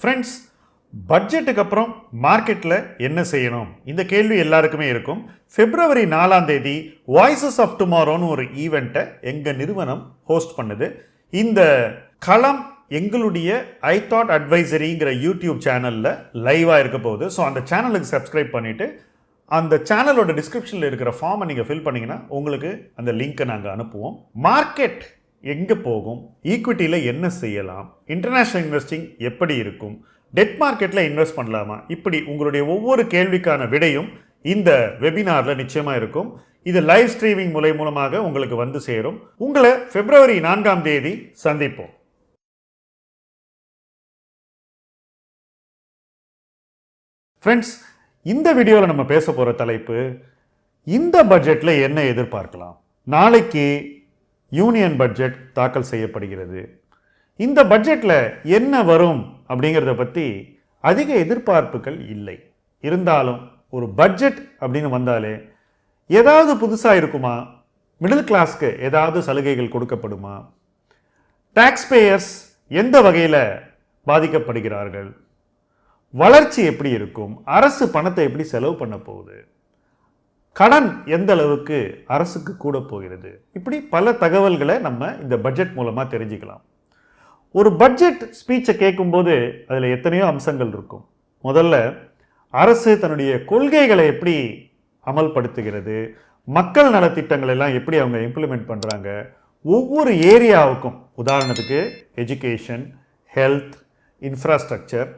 Friends பட்ஜெட்டுக்கு அப்புறம் மார்க்கெட்டில் என்ன செய்யணும்? இந்த கேள்வி எல்லாருக்குமே இருக்கும். பிப்ரவரி நாலாம் தேதி வாய்ஸஸ் ஆஃப் டுமாரோன்னு ஒரு ஈவெண்ட்டை எங்கள் நிறுவனம் ஹோஸ்ட் பண்ணுது. இந்த களம் எங்களுடைய ஐ தாட் அட்வைசரிங்கிற யூடியூப் சேனலில் லைவாக இருக்க போகுது. ஸோ அந்த சேனலுக்கு சப்ஸ்கிரைப் பண்ணிவிட்டு அந்த சேனலோட டிஸ்கிரிப்ஷனில் இருக்கிற ஃபார்மை நீங்கள் ஃபில் பண்ணிங்கன்னா உங்களுக்கு அந்த லிங்க்கை நாங்கள் அனுப்புவோம். மார்க்கெட் எங்கே போகும்? ஈக்விட்டியில் என்ன செய்யலாம்? இன்டர்நேஷ்னல் இன்வெஸ்டிங் எப்படி இருக்கும்? டெட் மார்க்கெட்டில் இன்வெஸ்ட் பண்ணலாமா? இப்படி உங்களுடைய ஒவ்வொரு கேள்விக்கான விடையும் இந்த வெபினாரில் நிச்சயமாக இருக்கும். இது லைவ் ஸ்ட்ரீமிங் முறை மூலமாக உங்களுக்கு வந்து சேரும். உங்களை பிப்ரவரி நான்காம் தேதி சந்திப்போம். ஃப்ரெண்ட்ஸ் இந்த வீடியோவில் நம்ம பேச போகிற தலைப்பு இந்த பட்ஜெட்டில் என்ன எதிர்பார்க்கலாம்? நாளைக்கு யூனியன் பட்ஜெட் தாக்கல் செய்யப்படுகிறது. இந்த பட்ஜெட்டில் என்ன வரும் அப்படிங்கிறத பற்றி அதிக எதிர்பார்ப்புகள் இல்லை. இருந்தாலும் ஒரு பட்ஜெட் அப்படின்னு வந்தாலே ஏதாவது புதுசாக இருக்குமா? மிடில் கிளாஸ்க்கு ஏதாவது சலுகைகள் கொடுக்கப்படுமா? டேக்ஸ் பேயர்ஸ் எந்த வகையில் பாதிக்கப்படுகிறார்கள்? வளர்ச்சி எப்படி இருக்கும்? அரசு பணத்தை எப்படி செலவு பண்ண போகுது? கடன் எந்த அளவுக்கு அரசுக்கு கூட போகிறது? இப்படி பல தகவல்களை நம்ம இந்த பட்ஜெட் மூலமாக தெரிஞ்சுக்கலாம். ஒரு பட்ஜெட் ஸ்பீச்சை கேட்கும்போது அதில் எத்தனையோ அம்சங்கள் இருக்கும். முதல்ல அரசு தன்னுடைய கொள்கைகளை எப்படி அமல்படுத்துகிறது? மக்கள் நலத்திட்டங்கள் எல்லாம் எப்படி அவங்க இம்ப்ளிமெண்ட் பண்ணுறாங்க ஒவ்வொரு ஏரியாவுக்கும் உதாரணத்துக்கு எஜுகேஷன் ஹெல்த் இன்ஃப்ராஸ்ட்ரக்சர்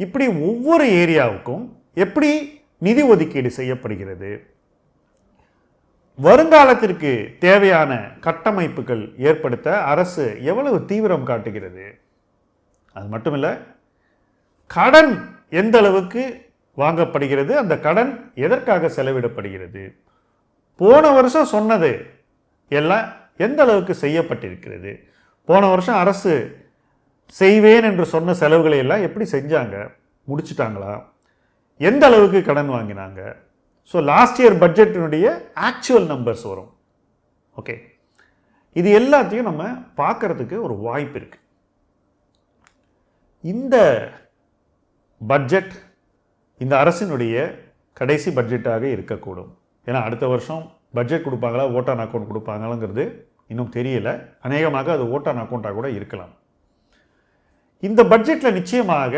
இப்படி ஒவ்வொரு ஏரியாவுக்கும் எப்படி நிதி ஒதுக்கீடு செய்யப்படுகிறது? வருங்காலத்திற்கு தேவையான கட்டமைப்புகள் ஏற்படுத்த அரசு எவ்வளவு தீவிரம் காட்டுகிறது? அது மட்டுமில்லை கடன் எந்த அளவுக்கு வாங்கப்படுகிறது அந்த கடன் எதற்காக செலவிடப்படுகிறது? போன வருஷம் சொன்னது எல்லாம் எந்த அளவுக்கு செய்யப்பட்டிருக்கிறது? போன வருஷம் அரசு செய்வேன் என்று சொன்ன செலவுகளை எல்லாம் எப்படி செஞ்சாங்க? முடிச்சிட்டாங்களா? எந்த அளவுக்கு கடன் வாங்கினாங்க? ஸோ லாஸ்ட் இயர் பட்ஜெட்டினுடைய ஆக்சுவல் நம்பர்ஸ் வரும். ஓகே இது எல்லாத்தையும் நம்ம பார்க்கறதுக்கு ஒரு வாய்ப்பு இருக்குது இந்த பட்ஜெட் இந்த அரசினுடைய கடைசி பட்ஜெட்டாக இருக்கக்கூடும். ஏன்னா அடுத்த வருஷம் பட்ஜெட் கொடுப்பாங்களா ஓட்டான் அக்கௌண்ட் கொடுப்பாங்களாங்கிறது இன்னும் தெரியல. அநேகமாக அது ஓட்டான் அக்கௌண்ட்டாக கூட இருக்கலாம். இந்த பட்ஜெட்டில் நிச்சயமாக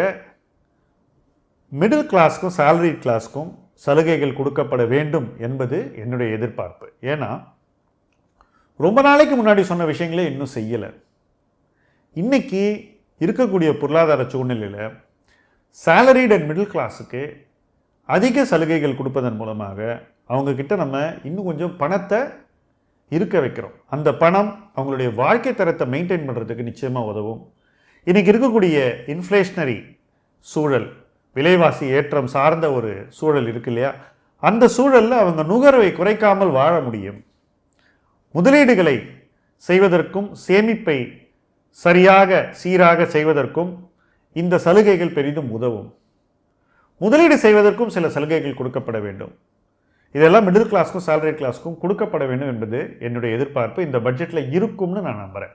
மிடில் கிளாஸ்க்கும் சேலரி கிளாஸ்க்கும் சலுகைகள் கொடுக்கப்பட வேண்டும் என்பது என்னுடைய எதிர்பார்ப்பு. ஏன்னா ரொம்ப நாளைக்கு முன்னாடி சொன்ன விஷயங்களே இன்னும் செய்யலை. இன்னைக்கு இருக்கக்கூடிய பொருளாதார சூழ்நிலையில் சேலரிட் அண்ட் மிடில் கிளாஸுக்கு அதிக சலுகைகள் கொடுப்பதன் மூலமாக அவங்கக்கிட்ட நம்ம இன்னும் கொஞ்சம் பணத்தை இருக்க வைக்கிறோம். அந்த பணம் அவங்களுடைய வாழ்க்கை தரத்தை மெயின்டைன் பண்ணுறதுக்கு நிச்சயமாக உதவும். இன்றைக்கி இருக்கக்கூடிய இன்ஃப்ளேஷனரி சூழல் விலைவாசி ஏற்றம் சார்ந்த ஒரு சூழல் இருக்கு இல்லையா? அந்த சூழலில் அவங்க நுகர்வை குறைக்காமல் வாழ முடியும். முதலீடுகளை செய்வதற்கும் சேமிப்பை சரியாக சீராக செய்வதற்கும் இந்த சலுகைகள் பெரிதும் உதவும். முதலீடு செய்வதற்கும் சில சலுகைகள் கொடுக்கப்பட வேண்டும். இதெல்லாம் மிடில் கிளாஸ்க்கும் சேலரி கிளாஸ்க்கும் கொடுக்கப்பட வேண்டும் என்பது என்னுடைய எதிர்பார்ப்பு. இந்த பட்ஜெட்டில் இருக்கும்னு நான் நம்புகிறேன்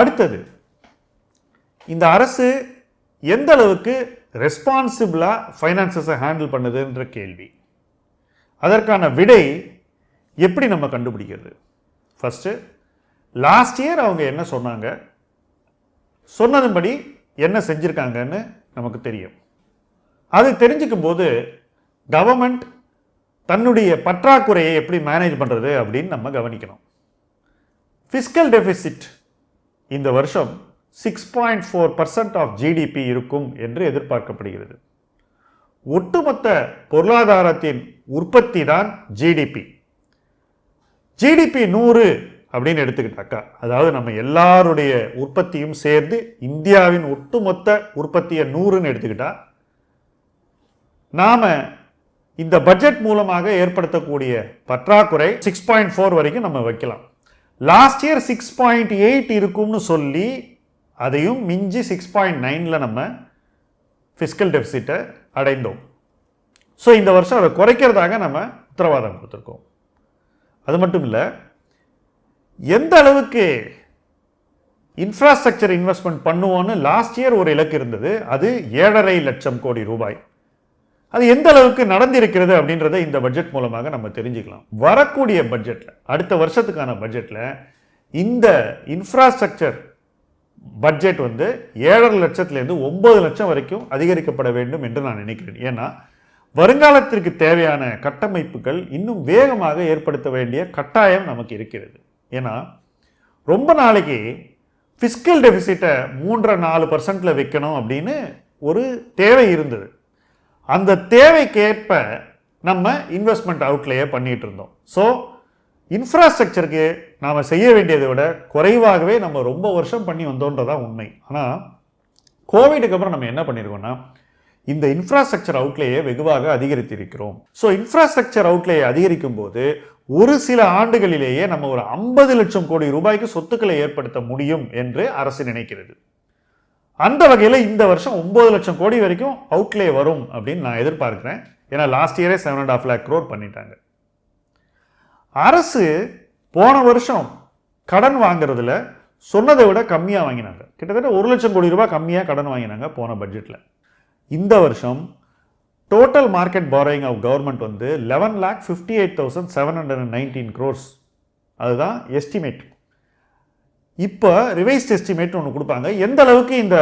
அடுத்தது இந்த அரசு எந்த அளவுக்கு ரெஸ்பான்சிபிளாக ஃபைனான்சஸை ஹேண்டில் பண்ணுதுன்ற கேள்வி. அதற்கான விடை எப்படி நம்ம கண்டுபிடிக்கிறது? ஃபஸ்ட்டு லாஸ்ட் இயர் அவங்க என்ன சொன்னாங்க? சொன்னதுபடி என்ன செஞ்சுருக்காங்கன்னு நமக்கு தெரியும். அது தெரிஞ்சுக்கும் போது கவர்மெண்ட் தன்னுடைய பற்றாக்குறையை எப்படி மேனேஜ் பண்ணுறது அப்படின்னு நம்ம கவனிக்கணும். ஃபிஸ்கல் டெபிசிட் இந்த வருஷம் six point four percent of GDP இருக்கும் என்று எதிர்பார்க்கப்படுகிறது. ஒட்டுமொத்த பொருளாதாரத்தின் உற்பத்தி தான் ஜிடிபி ஜிடிபி நூறு அப்படின்னு எடுத்துக்கிட்டாக்கா அதாவது நம்ம எல்லாருடைய உற்பத்தியும் சேர்ந்து இந்தியாவின் ஒட்டுமொத்த உற்பத்தியை நூறுன்னு எடுத்துக்கிட்டா நாம் இந்த பட்ஜெட் மூலமாக ஏற்படுத்தக்கூடிய பற்றாக்குறை சிக்ஸ் பாயிண்ட் ஃபோர் வரைக்கும் நம்ம வைக்கலாம். Last year six point eight இருக்கும்னு சொல்லி அதையும் மிஞ்சி சிக்ஸ் பாயிண்ட் நைனில் நம்ம ஃபிஸ்கல் டெபிசிட்டை அடைந்தோம். ஸோ இந்த வருஷம் அதை குறைக்கிறதாக நம்ம உத்தரவாதம் கொடுத்துருக்கோம். அது மட்டும் இல்லை எந்த அளவுக்கு இன்ஃப்ராஸ்ட்ரக்சர் இன்வெஸ்ட்மெண்ட் பண்ணுவோன்னு லாஸ்ட் இயர் ஒரு இலக்கு இருந்தது. அது ஏழரை லட்சம் கோடி ரூபாய். அது எந்த அளவுக்கு நடந்திருக்கிறது அப்படின்றத இந்த பட்ஜெட் மூலமாக நம்ம தெரிஞ்சுக்கலாம். வரக்கூடிய பட்ஜெட்டில் அடுத்த வருஷத்துக்கான பட்ஜெட்டில் இந்த இன்ஃப்ராஸ்ட்ரக்சர் பட்ஜெட் வந்து ஏழரை லட்சத்துலேருந்து ஒம்பது லட்சம் வரைக்கும் அதிகரிக்கப்பட வேண்டும் என்று நான் நினைக்கிறேன். ஏன்னா வருங்காலத்திற்கு தேவையான கட்டமைப்புகள் இன்னும் வேகமாக ஏற்படுத்த வேண்டிய கட்டாயம் நமக்கு இருக்கிறது. ஏன்னா ரொம்ப நாளைக்கு ஃபிஸ்கல் டெபிசிட்டை மூன்றரை நாலு பர்சன்டில் வைக்கணும் அப்படின்னு ஒரு தேவை இருந்தது. அந்த தேவைக்கேற்ப நம்ம இன்வெஸ்ட்மெண்ட் அவுட்லேயே பண்ணிகிட்டு இருந்தோம். ஸோ இன்ஃப்ராஸ்ட்ரக்சருக்கு நாம் செய்ய வேண்டியதை விட குறைவாகவே நம்ம ரொம்ப வருஷம் பண்ணி வந்தோன்றதான் உண்மை. ஆனால் கோவிடுக்கு அப்புறம் நம்ம என்ன பண்ணியிருக்கோம்னா இந்த இன்ஃப்ராஸ்ட்ரக்சர் அவுட்லேயே வெகுவாக அதிகரித்திருக்கிறோம். ஸோ இன்ஃப்ராஸ்ட்ரக்சர் அவுட்லேயே அதிகரிக்கும் போது ஒரு சில ஆண்டுகளிலேயே நம்ம ஒரு ஐம்பது லட்சம் கோடி ரூபாய்க்கு சொத்துக்களை ஏற்படுத்த முடியும் என்று அரசு நினைக்கிறது. அந்த வகையில் இந்த வருஷம் ஒம்பது லட்சம் கோடி வரைக்கும் அவுட்லே வரும் அப்படின்னு நான் எதிர்பார்க்குறேன். ஏன்னா last இயரே seven and half lakh crore பண்ணிட்டாங்க. அரசு போன வருஷம் கடன் வாங்குறதுல சொன்னதை விட கம்மியாக வாங்கினாங்க. கிட்டத்தட்ட ஒரு லட்சம் கோடி ரூபாய் கம்மியாக கடன் வாங்கினாங்க போன பட்ஜெட்டில் இந்த வருஷம் total market borrowing of government வந்து eleven lakh fifty eight thousand seven hundred and nineteen crores அதுதான் எஸ்டிமேட் இப்போ ரிவைஸ்ட் எஸ்டிமேட் ஒன்று கொடுப்பாங்க. எந்த அளவுக்கு இந்த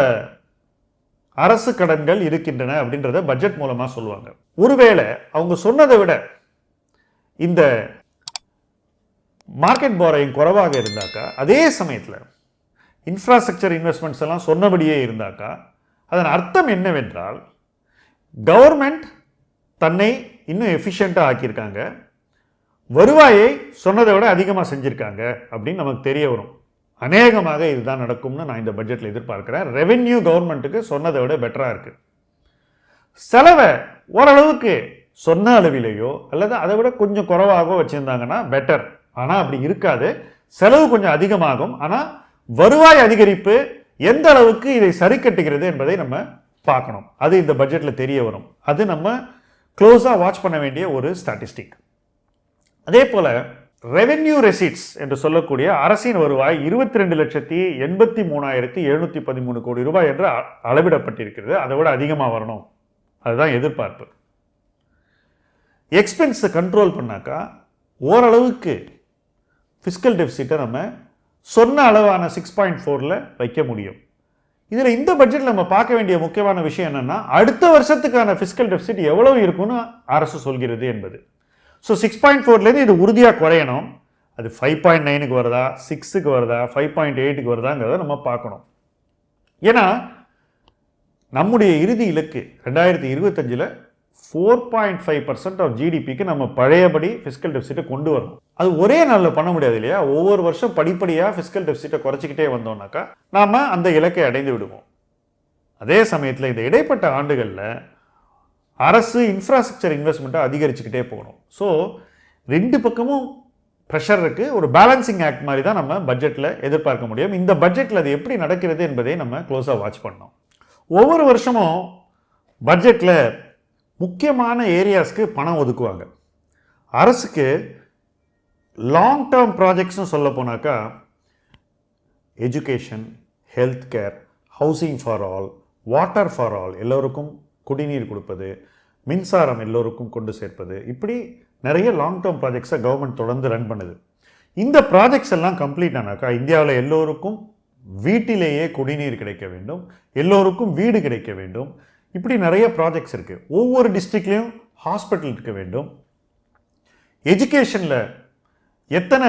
அரசு கடன்கள் இருக்கின்றன அப்படின்றத பட்ஜெட் மூலமாக சொல்லுவாங்க. ஒருவேளை அவங்க சொன்னதை விட இந்த மார்க்கெட் போரையும் குறைவாக இருந்தாக்கா அதே சமயத்தில் இன்ஃப்ராஸ்ட்ரக்சர் இன்வெஸ்ட்மெண்ட்ஸ் எல்லாம் சொன்னபடியே இருந்தாக்கா அதன் அர்த்தம் என்னவென்றால் கவர்மெண்ட் தன்னை இன்னும் எஃபிஷியண்ட்டாக ஆக்கியிருக்காங்க. வருவாயை சொன்னதை விட அதிகமாக செஞ்சுருக்காங்க அப்படின்னு நமக்கு தெரிய வரும். அநேகமாக இதுதான் நடக்கும்னு நான் இந்த பட்ஜெட்டில் எதிர்பார்க்குறேன். ரெவென்யூ கவர்மெண்ட்டுக்கு சொன்னதை விட பெட்டராக இருக்குது செலவை ஓரளவுக்கு சொன்ன அளவிலேயோ அல்லது அதை விட கொஞ்சம் குறைவாகவோ வச்சுருந்தாங்கன்னா பெட்டர் ஆனால் அப்படி இருக்காது. செலவு கொஞ்சம் அதிகமாகும். ஆனால் வருவாய் அதிகரிப்பு எந்த அளவுக்கு இதை சரி கட்டுகிறது என்பதை நம்ம பார்க்கணும். அது இந்த பட்ஜெட்டில் தெரிய வரும். அது நம்ம க்ளோஸாக வாட்ச் பண்ண வேண்டிய ஒரு ஸ்டாட்டிஸ்டிக் அதே போல் ரெவென்யூ ரெசிட்ஸ் என்று சொல்லக்கூடிய அரசின் வருவாய் இருபத்தி ரெண்டு லட்சத்தி எண்பத்தி மூணாயிரத்தி எழுநூற்றி பதிமூணு கோடி ரூபாய் என்று அ- அளவிடப்பட்டிருக்கிறது. அதை விட அதிகமாக வரணும். அதுதான் எதிர்பார்ப்பு. எக்ஸ்பென்ஸை கண்ட்ரோல் பண்ணாக்கா ஓரளவுக்கு ஃபிஸ்கல் டெபிசிட்டை நம்ம சொன்ன அளவான சிக்ஸ் பாயிண்ட் ஃபோரில் வைக்க முடியும். இதில் இந்த பட்ஜெட்டில் நம்ம பார்க்க வேண்டிய முக்கியமான விஷயம் என்னென்னா அடுத்த வருஷத்துக்கான ஃபிஸ்கல் டெபிசிட் எவ்வளவு இருக்கும்னு அரசு சொல்கிறது என்பது. ஸோ சிக்ஸ் பாயிண்ட் ஃபோர்லேருந்து இது உறுதியாக குறையணும். அது ஃபைவ் பாயிண்ட் நைனுக்கு வருதா சிக்ஸுக்கு வருதா ஃபைவ் பாயிண்ட் எயிட்டுக்கு வருதாங்கிறத நம்ம பார்க்கணும். ஏன்னா நம்முடைய இறுதி இலக்கு ரெண்டாயிரத்தி இருபத்தஞ்சில் four point five percent of ஜிடிபிக்கு நம்ம பழையபடி ஃபிஸ்கல் டெபிசிட்டை கொண்டு வரணும். அது ஒரே நாளில் பண்ண முடியாது இல்லையா? ஒவ்வொரு வருஷம் படிப்படியாக ஃபிஸ்கல் டெபிசிட்டை குறைச்சிக்கிட்டே வந்தோம்னாக்கா நாம் அந்த இலக்கை அடைந்து விடுவோம். அதே சமயத்தில் இந்த இடைப்பட்ட ஆண்டுகளில் அரசு இன்ஃப்ராஸ்ட்ரக்சர் இன்வெஸ்ட்மெண்ட்டை அதிகரிச்சுக்கிட்டே போகணும். ஸோ ரெண்டு பக்கமும் ப்ரெஷர் இருக்குது ஒரு பேலன்சிங் ஆக்ட் மாதிரி தான் நம்ம பட்ஜெட்டில் எதிர்பார்க்க முடியும். இந்த பட்ஜெட்டில் அது எப்படி நடக்கிறது என்பதை நம்ம க்ளோஸாக வாட்ச் பண்ணோம் ஒவ்வொரு வருஷமும் பட்ஜெட்டில் முக்கியமான ஏரியாஸ்க்கு பணம் ஒதுக்குவாங்க. அரசுக்கு லாங் டேர்ம் ப்ராஜெக்ட்ஸ்னு சொல்ல போனாக்கா education health care housing for all water for all எல்லோருக்கும் குடிநீர் கொடுப்பது மின்சாரம் எல்லோருக்கும் கொண்டு சேர்ப்பது. இப்படி நிறைய லாங் டேர்ம் ப்ராஜெக்ட்ஸை கவர்மெண்ட் தொடர்ந்து ரன் பண்ணுது. இந்த ப்ராஜெக்ட்ஸ் எல்லாம் கம்ப்ளீட் ஆனாக்கா இந்தியாவில் எல்லோருக்கும் வீட்டிலேயே குடிநீர் கிடைக்க வேண்டும் எல்லோருக்கும் வீடு கிடைக்க வேண்டும். இப்படி நிறைய ப்ராஜெக்ட்ஸ் இருக்குது ஒவ்வொரு டிஸ்ட்ரிக்ட்லேயும் ஹாஸ்பிட்டல் இருக்க வேண்டும். எஜுகேஷனில் எத்தனை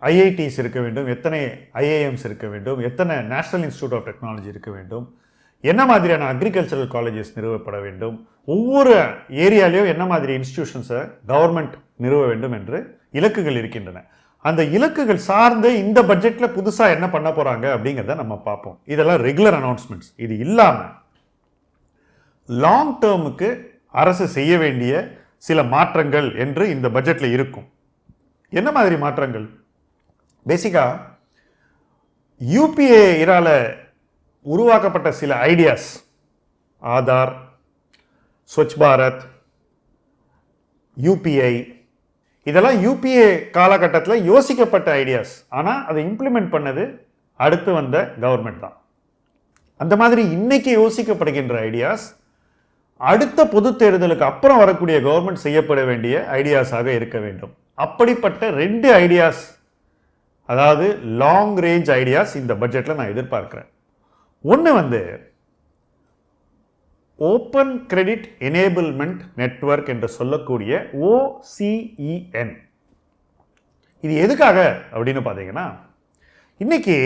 ஐஐடிஸ் இருக்க வேண்டும்? எத்தனை ஐஏஎம்ஸ் இருக்க வேண்டும்? எத்தனை நேஷனல் இன்ஸ்டியூட் ஆஃப் டெக்னாலஜி இருக்க வேண்டும்? என்ன மாதிரியான அக்ரிகல்ச்சரல் காலேஜஸ் நிறுவப்பட வேண்டும்? ஒவ்வொரு ஏரியாலையும் என்ன மாதிரி இன்ஸ்டிடியூஷன்ஸை கவர்மெண்ட் நிறுவ வேண்டும் என்று இலக்குகள் இருக்கின்றன. அந்த இலக்குகள் சார்ந்து இந்த பட்ஜெட்டில் புதுசாக என்ன பண்ண போகிறாங்க அப்படிங்கிறத நம்ம பார்ப்போம். இதெல்லாம் ரெகுலர் அனௌன்ஸ்மெண்ட்ஸ் இது இல்லாமல் லாங் டேர்முக்கு அரசு செய்ய வேண்டிய சில மாற்றங்கள் என்று இந்த பட்ஜெட்டில் இருக்கும். என்ன மாதிரி மாற்றங்கள்? பேசிக்காக யூபிஏ இரால உருவாக்கப்பட்ட சில ஐடியாஸ் ஆதார் ஸ்வச் பாரத் யூபிஐ இதெல்லாம் யூபிஏ காலகட்டத்தில் யோசிக்கப்பட்ட ஐடியாஸ் ஆனால் அதை இம்ப்ளிமெண்ட் பண்ணது அடுத்து வந்த கவர்மெண்ட் தான். அந்த மாதிரி இன்னைக்கு யோசிக்கப்படுகின்ற ஐடியாஸ் அடுத்த பொது தேர்தலுக்கு அப்புறம் வரக்கூடிய கவர்மெண்ட் செய்யப்பட வேண்டிய ஐடியாஸாக இருக்க வேண்டும். அப்படிப்பட்ட ரெண்டு ஐடியாஸ் அதாவது லாங் ரேஞ்ச் ஐடியாஸ் இந்த பட்ஜெட்டில் நான் எதிர்பார்க்குறேன். ஒன்று வந்து ஓப்பன் கிரெடிட் எனேபிள்மெண்ட் நெட்வொர்க் என்று சொல்லக்கூடிய ஓசிஇஎன் இது எதுக்காக அப்படின்னு பார்த்தீங்கன்னா இன்றைக்கி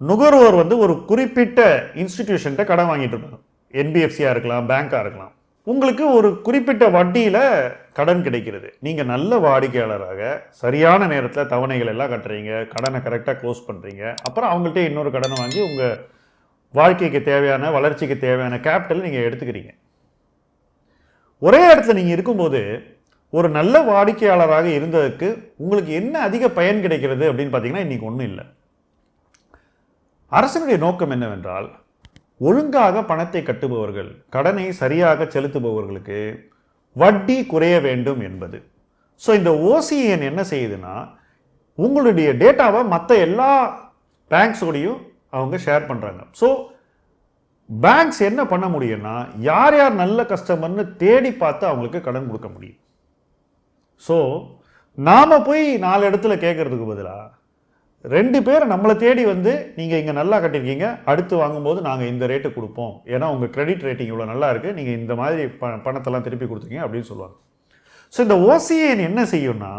நுகர்வோர் வந்து ஒரு குறிப்பிட்ட இன்ஸ்டிடியூஷன்கிட்ட கடன் வாங்கிட்டு இருப்பாங்க என்பிஎஃப்சியாக இருக்கலாம் பேங்காக இருக்கலாம். உங்களுக்கு ஒரு குறிப்பிட்ட வட்டியில் கடன் கிடைக்கிறது. நீங்கள் நல்ல வாடிக்கையாளராக சரியான நேரத்தில் தவணைகள் எல்லாம் கட்டுறீங்க கடனை கரெக்டாக க்ளோஸ் பண்ணுறீங்க அப்புறம் அவங்கள்ட்ட இன்னொரு கடனை வாங்கி உங்கள் வாழ்க்கைக்கு தேவையான வளர்ச்சிக்கு தேவையான கேபிட்டல் நீங்கள் எடுத்துக்கிறீங்க. ஒரே இடத்துல நீங்கள் இருக்கும்போது ஒரு நல்ல வாடிக்கையாளராக இருந்ததுக்கு உங்களுக்கு என்ன அதிக பயன் கிடைக்கிறது அப்படின்னு பார்த்தீங்கன்னா இன்றைக்கி ஒன்றும் இல்லை. அரசனுடைய நோக்கம் என்னவென்றால் ஒழுங்காக பணத்தை கட்டுபவர்கள் கடனை சரியாக செலுத்துபவர்களுக்கு வட்டி குறைய வேண்டும் என்பது. ஸோ இந்த ஓசிஎன் என்ன செய்யுதுன்னா உங்களுடைய டேட்டாவை மற்ற எல்லா பேங்க்ஸோடையும் அவங்க ஷேர் பண்ணுறாங்க ஸோ பேங்க்ஸ் என்ன பண்ண முடியும்னா யார் யார் நல்ல கஸ்டமர்னு தேடி பார்த்து அவங்களுக்கு கடன் கொடுக்க முடியும். ஸோ நாம் போய் நாலு இடத்துல கேட்குறதுக்கு பதிலாக ரெண்டு பேர் நம்மளை தேடி வந்து நீங்கள் இங்கே நல்லா கட்டியிருக்கீங்க அடுத்து வாங்கும்போது நாங்கள் இந்த ரேட்டு கொடுப்போம். ஏன்னா உங்கள் கிரெடிட் ரேட்டிங் இவ்வளோ நல்லா இருக்குது நீங்கள் இந்த மாதிரி ப பணத்தெல்லாம் திருப்பி கொடுத்தீங்க அப்படின்னு சொல்லுவாங்க. ஸோ இந்த ஓசிஏன் என்ன செய்யும்னா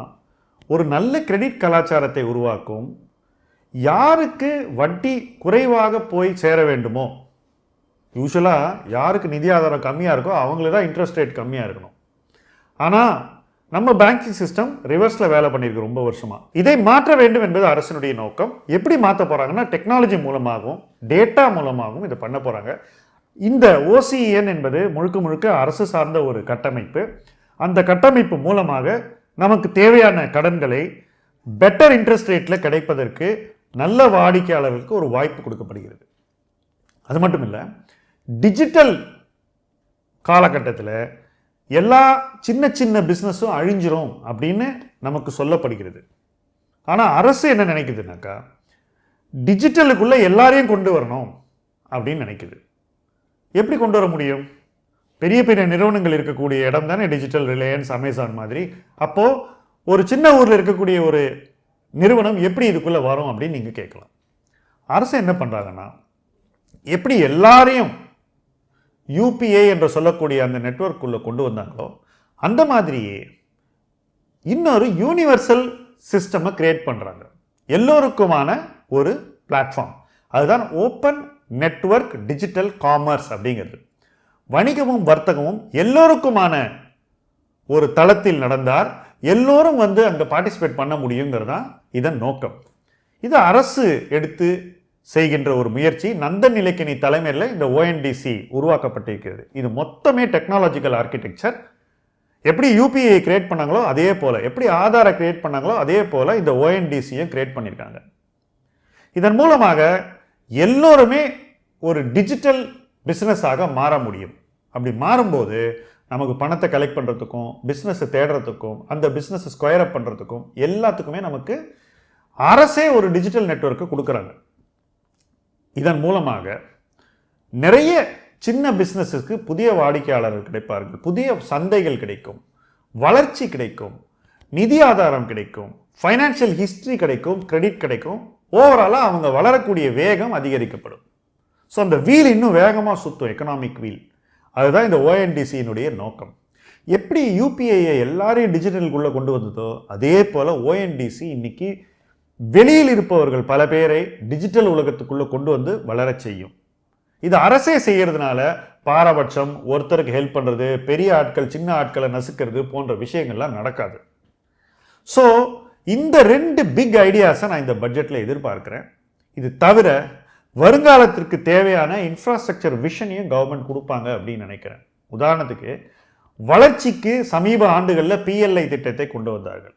ஒரு நல்ல கிரெடிட் கலாச்சாரத்தை உருவாக்கும் யாருக்கு வட்டி குறைவாக போய் சேர வேண்டுமோ யூஸ்வலாக யாருக்கு நிதி ஆதாரம் கம்மியாக இருக்கோ அவங்களுக்கு தான் இன்ட்ரெஸ்ட் ரேட் கம்மியாக இருக்கணும். ஆனால் நம்ம பேங்கிங் சிஸ்டம் ரிவர்ஸில் வேலை பண்ணியிருக்கு ரொம்ப வருஷமா. இதை மாற்ற வேண்டும் என்பது அரசினுடைய நோக்கம். எப்படி மாற்ற போகிறாங்கன்னா டெக்னாலஜி மூலமாகவும் டேட்டா மூலமாகவும் இதை பண்ண போகிறாங்க இந்த ஓசிஎன் என்பது முழுக்க முழுக்க அரசு சார்ந்த ஒரு கட்டமைப்பு. அந்த கட்டமைப்பு மூலமாக நமக்கு தேவையான கடன்களை பெட்டர் இன்ட்ரெஸ்ட் ரேட்டில் கிடைப்பதற்கு நல்ல வாடிக்கையாளர்களுக்கு ஒரு வாய்ப்பு கொடுக்கப்படுகிறது. அது மட்டும் இல்லை டிஜிட்டல் காலகட்டத்தில் எல்லா சின்ன சின்ன பிஸ்னஸும் அழிஞ்சிரும் அப்படின்னு நமக்கு சொல்லப்படுகிறது. ஆனால் அரசு என்ன நினைக்குதுனாக்கா டிஜிட்டலுக்குள்ளே எல்லாரையும் கொண்டு வரணும் அப்படின்னு நினைக்குது. எப்படி கொண்டு வர முடியும்? பெரிய பெரிய நிறுவனங்கள் இருக்கக்கூடிய இடம் தானே டிஜிட்டல் ரிலையன்ஸ் அமேசான் மாதிரி. அப்போது ஒரு சின்ன ஊரில் இருக்கக்கூடிய ஒரு நிறுவனம் எப்படி இதுக்குள்ளே வரும் அப்படின்னு நீங்கள் கேட்கலாம். அரசு என்ன பண்ணுறாங்கன்னா எப்படி எல்லாரையும் யூபிஏ என்று சொல்லக்கூடிய அந்த நெட்வொர்க்குள்ளே கொண்டு வந்தாங்களோ அந்த மாதிரியே இன்னொரு யூனிவர்சல் சிஸ்டமை கிரியேட் பண்ணுறாங்க எல்லோருக்குமான ஒரு பிளாட்ஃபார்ம் அதுதான் ஓப்பன் நெட்வொர்க் டிஜிட்டல் காமர்ஸ் அப்படிங்கிறது. வணிகமும் வர்த்தகமும் எல்லோருக்குமான ஒரு தளத்தில் நடந்தார். எல்லோரும் வந்து அங்கே பார்ட்டிசிபேட் பண்ண முடியுங்கிறது தான் இதன் நோக்கம். இது அரசு எடுத்து செய்கின்ற ஒரு முயற்சி நந்தன் நிலைக்கணி தலைமையில் இந்த ஓஎன்டிசி உருவாக்கப்பட்டிருக்கிறது. இது மொத்தமே டெக்னாலஜிக்கல் ஆர்கிடெக்சர் எப்படி யூபிஐ கிரியேட் பண்ணாங்களோ அதே போல் எப்படி ஆதாரை கிரியேட் பண்ணாங்களோ அதே போல் இந்த ஓஎன்டிசியை கிரியேட் பண்ணியிருக்காங்க இதன் மூலமாக எல்லோருமே ஒரு டிஜிட்டல் பிஸ்னஸாக மாற முடியும். அப்படி மாறும்போது நமக்கு பணத்தை கலெக்ட் பண்ணுறதுக்கும் பிஸ்னஸை தேடுறதுக்கும் அந்த பிஸ்னஸை ஸ்கொயர் அப் பண்ணுறதுக்கும் எல்லாத்துக்குமே நமக்கு அரசே ஒரு டிஜிட்டல் நெட்வொர்க்கை கொடுக்குறாங்க. இதன் மூலமாக நிறைய சின்ன பிஸ்னஸுக்கு புதிய வாடிக்கையாளர்கள் கிடைப்பார்கள். புதிய சந்தைகள் கிடைக்கும். வளர்ச்சி கிடைக்கும். நிதி ஆதாரம் கிடைக்கும். ஃபைனான்சியல் ஹிஸ்ட்ரி கிடைக்கும். கிரெடிட் கிடைக்கும். ஓவராலாக அவங்க வளரக்கூடிய வேகம் அதிகரிக்கப்படும். ஸோ அந்த வீல் இன்னும் வேகமாக சுற்றும் எக்கனாமிக் வீல் அதுதான் இந்த ஓஎன்டிசியினுடைய நோக்கம். எப்படி யூபிஐயை எல்லாரையும் டிஜிட்டலுக்குள்ளே கொண்டு வந்ததோ அதே போல் ஓஎன்டிசி இன்றைக்கி வெளியில் இருப்பவர்கள் பல பேரை டிஜிட்டல் உலகத்துக்குள்ளே கொண்டு வந்து வளரச் செய்யும். இது அரசே செய்கிறதுனால பாரபட்சம் ஒருத்தருக்கு ஹெல்ப் பண்ணுறது பெரிய ஆட்கள் சின்ன ஆட்களை நசுக்கிறது போன்ற விஷயங்கள்லாம் நடக்காது. ஸோ இந்த ரெண்டு பிக் ஐடியாஸை நான் இந்த பட்ஜெட்டில் எதிர்பார்க்குறேன். இது தவிர வருங்காலத்திற்கு தேவையான இன்ஃப்ராஸ்ட்ரக்சர் விஷனையும் கவர்மெண்ட் கொடுப்பாங்க அப்படின்னு நினைக்கிறேன். உதாரணத்துக்கு வளர்ச்சிக்கு சமீப ஆண்டுகளில் பிஎல்ஐ திட்டத்தை கொண்டு வந்தார்கள்.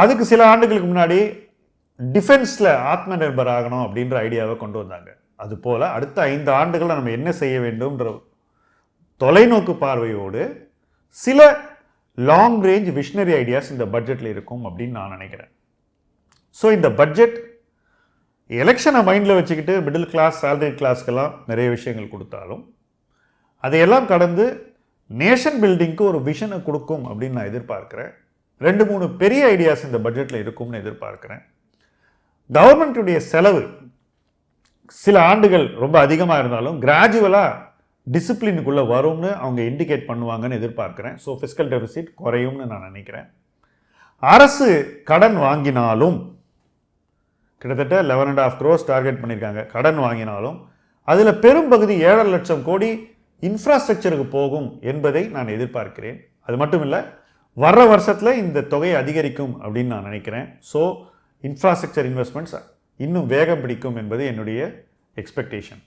அதுக்கு சில ஆண்டுகளுக்கு முன்னாடி டிஃபென்ஸில் ஆத்ம நிர்பர் ஆகணும் அப்படின்ற ஐடியாவை கொண்டு வந்தாங்க. அதுபோல் அடுத்த ஐந்து ஆண்டுகளில் நம்ம என்ன செய்ய வேண்டும்ன்ற தொலைநோக்கு பார்வையோடு சில லாங் ரேஞ்ச் விஷனரி ஐடியாஸ் இந்த பட்ஜெட்டில் இருக்கும் அப்படின்னு நான் நினைக்கிறேன். ஸோ இந்த பட்ஜெட் எலெக்ஷனை மைண்டில் வச்சுக்கிட்டு மிடில் கிளாஸ் சேலரி கிளாஸ்க்கெல்லாம் நிறைய விஷயங்கள் கொடுத்தாலும் அதையெல்லாம் கடந்து நேஷன் பில்டிங்க்கு ஒரு விஷனை கொடுக்கும் அப்படின்னு நான் எதிர்பார்க்குறேன். ரெண்டு மூணு பெரிய ஐடியாஸ் இந்த பட்ஜெட்டில் இருக்கும்னு எதிர்பார்க்குறேன். கவர்மெண்ட்டுடைய செலவு சில ஆண்டுகள் ரொம்ப அதிகமாக இருந்தாலும் கிராஜுவலாக டிசிப்ளினுக்குள்ளே வரும்னு அவங்க இண்டிகேட் பண்ணுவாங்கன்னு எதிர்பார்க்குறேன். ஸோ ஃபிஸ்கல் டெபிசிட் குறையும்னு நான் நினைக்கிறேன். அரசு கடன் வாங்கினாலும் கிட்டத்தட்ட eleven and half crores target பண்ணியிருக்காங்க கடன் வாங்கினாலும் அதில் பெரும்பகுதி ஏழரை லட்சம் கோடி இன்ஃப்ராஸ்ட்ரக்சருக்கு போகும் என்பதை நான் எதிர்பார்க்கிறேன். அது மட்டும் இல்லை வர்ற வருஷத்தில் இந்த தொகை அதிகரிக்கும் அப்படின்னு நான் நினைக்கிறேன். ஸோ இன்ஃப்ராஸ்ட்ரக்சர் இன்வெஸ்ட்மெண்ட்ஸ் இன்னும் வேகம் பிடிக்கும் என்பது என்னுடைய எக்ஸ்பெக்டேஷன்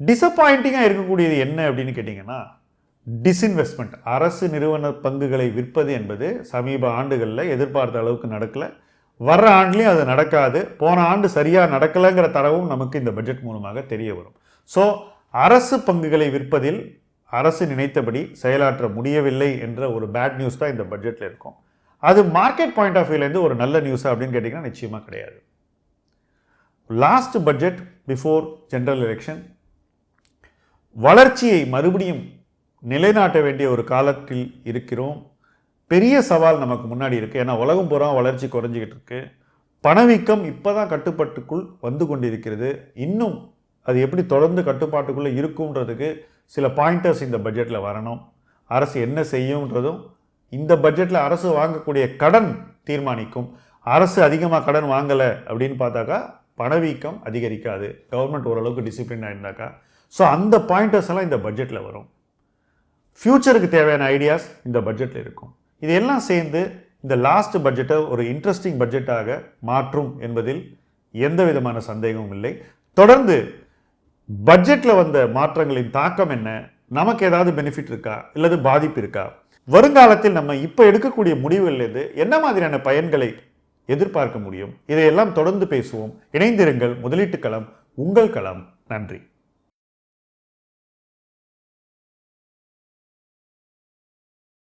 டிசப்பாயிண்டிங்காக இருக்கக்கூடியது என்ன அப்படின்னு கேட்டிங்கன்னா டிஸ்இன்வெஸ்ட்மெண்ட் அரசு நிறுவன பங்குகளை விற்பது என்பது சமீப ஆண்டுகளில் எதிர்பார்த்த அளவுக்கு நடக்கலை. வர்ற ஆண்டுலேயும் அது நடக்காது. போன ஆண்டு சரியாக நடக்கலைங்கிற தரவும் நமக்கு இந்த பட்ஜெட் மூலமாக தெரிய வரும். ஸோ அரசு பங்குகளை விற்பதில் அரசு நினைத்தபடி செயலாற்ற முடியவில்லை என்ற ஒரு பேட் நியூஸ் தான் இந்த பட்ஜெட்டில் இருக்கும். அது மார்க்கெட் பாயிண்ட் ஆஃப் வியூலேருந்து ஒரு நல்ல நியூஸா அப்படின்னு கேட்டிங்கன்னா நிச்சயமாக கிடையாது. Last budget before general election வளர்ச்சியை மறுபடியும் நிலைநாட்ட வேண்டிய ஒரு காலத்தில் இருக்கிறோம். பெரிய சவால் நமக்கு முன்னாடி இருக்குது ஏன்னா உலகம் பூரா வளர்ச்சி குறைஞ்சிக்கிட்டு இருக்கு. பணவீக்கம் இப்போ தான் கட்டுப்பாட்டுக்குள் வந்து கொண்டிருக்கிறது. இன்னும் அது எப்படி தொடர்ந்து கட்டுப்பாட்டுக்குள்ளே இருக்குன்றதுக்கு சில பாயிண்டர்ஸ் இந்த பட்ஜெட்டில் வரணும். அரசு என்ன செய்யும்ன்றதும் இந்த பட்ஜெட்டில் அரசு வாங்கக்கூடிய கடன் தீர்மானிக்கும். அரசு அதிகமாக கடன் வாங்கலை அப்படின்னு பார்த்தாக்கா பணவீக்கம் அதிகரிக்காது. கவர்மெண்ட் ஓரளவுக்கு டிசிப்ளின் இருந்தாக்கா ஸோ அந்த பாயிண்டர்ஸ் எல்லாம் இந்த பட்ஜெட்டில் வரும். ஃப்யூச்சருக்கு தேவையான ஐடியாஸ் இந்த பட்ஜெட்டில் இருக்கும். இதெல்லாம் சேர்ந்து இந்த லாஸ்ட் பட்ஜெட்டை ஒரு இன்ட்ரெஸ்டிங் பட்ஜெட்டாக மாற்றும் என்பதில் எந்த விதமான சந்தேகமும் இல்லை. தொடர்ந்து பட்ஜெட்டில் வந்த மாற்றங்களின் தாக்கம் என்ன? நமக்கு ஏதாவது பெனிஃபிட் இருக்கா? இல்லது பாதிப்பு இருக்கா? வருங்காலத்தில் நம்ம இப்போ எடுக்கக்கூடிய முடிவுகளிலிருந்து என்ன மாதிரியான பயன்களை எதிர்பார்க்க முடியும்? இதையெல்லாம் தொடர்ந்து பேசுவோம். இணைந்திருங்கள். முதலீட்டு களம் உங்கள் களம். நன்றி.